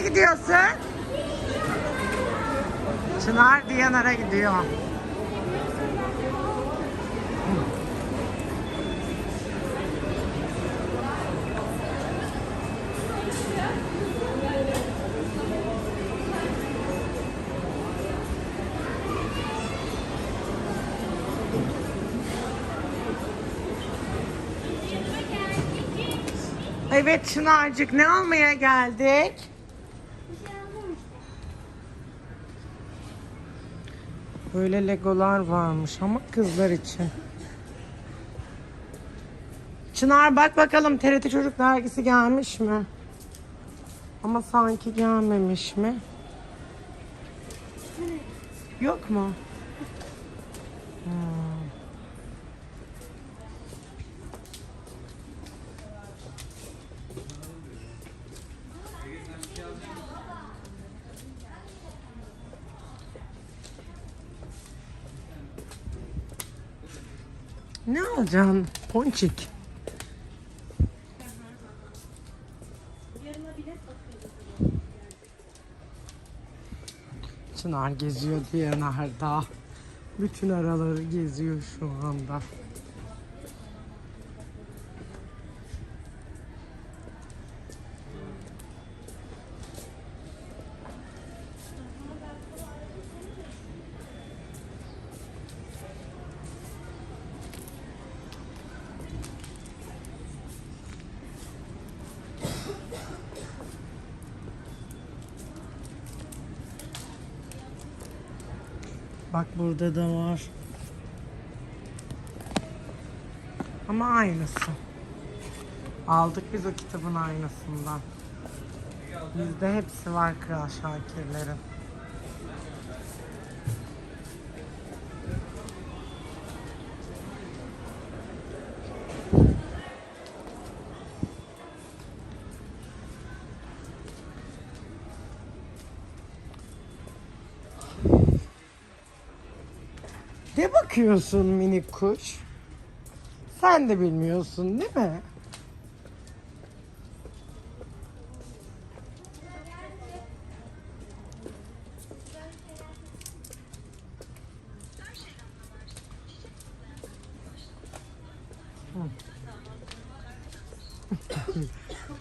gidiyorsun? Çınar Diyanar'a gidiyor. Evet Çınar'cık ne almaya geldik? Böyle legolar varmış ama kızlar için. Çınar bak bakalım TRT Çocuk dergisi gelmiş mi? Ama sanki gelmemiş mi? Yok mu? Hmm. Ne alacaksın? Ponçik. Çınar geziyor diye nerede? Bütün araları geziyor şu anda. Bak burada da var. Ama aynısı. Aldık biz o kitabın aynısından. Bizde hepsi var Kral Şakirlerin. Ne bakıyorsun minik kuş? Sen de bilmiyorsun değil mi?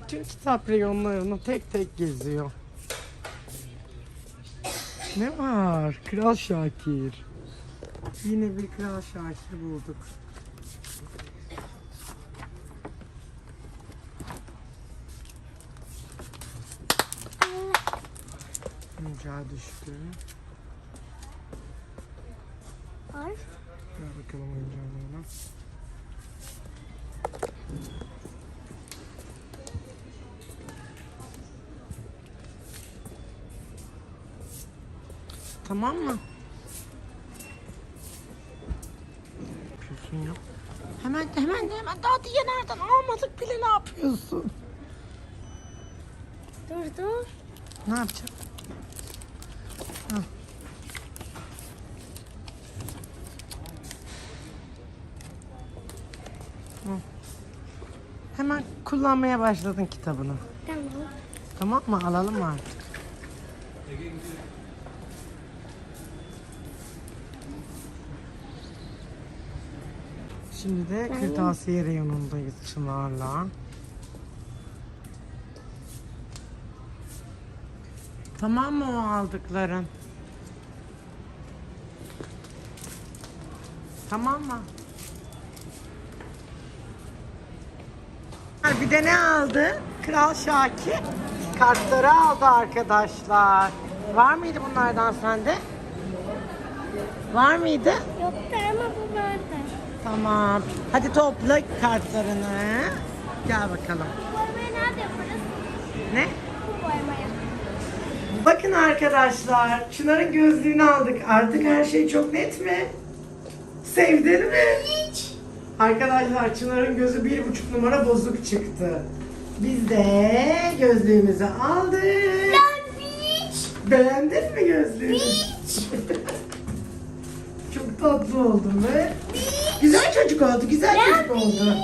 Tüm kitap reyonlarını tek tek geziyor. Ne var? Kral Şakir. Yine bir Kral Şakir bulduk. Oyuncağı düştü. Var. Ver bakalım oyuncağını. Tamam mı? Yapıyorsun ya? Hemen hemen hemen daha diye nereden almadık bile ne yapıyorsun? Dur dur. Ne yapacağım? Hemen kullanmaya başladın kitabını. Tamam. Tamam mı? Alalım mı artık? Şimdi de kırtasiye reyonundayız Çınar'la. Tamam mı o aldıkların? Tamam mı? Bir de ne aldı? Kral Şakir kartları aldı arkadaşlar. Var mıydı bunlardan sende? Var mıydı? Yoktu ama bu vardı. Tamam. Hadi topla kartlarını. Gel bakalım. Bu boyamayı nerede yaparız? Ne? Bu boyamaya. Bakın arkadaşlar. Çınar'ın gözlüğünü aldık. Artık her şey çok net mi? Sevdin mi? Hiç. Arkadaşlar Çınar'ın gözü bir buçuk numara bozuk çıktı. Biz de gözlüğümüzü aldık. Ben hiç. Beğendin mi gözlüğünü? Hiç. Çok tatlı oldun be. Güzel çocuk oldu, güzel çocuk oldu.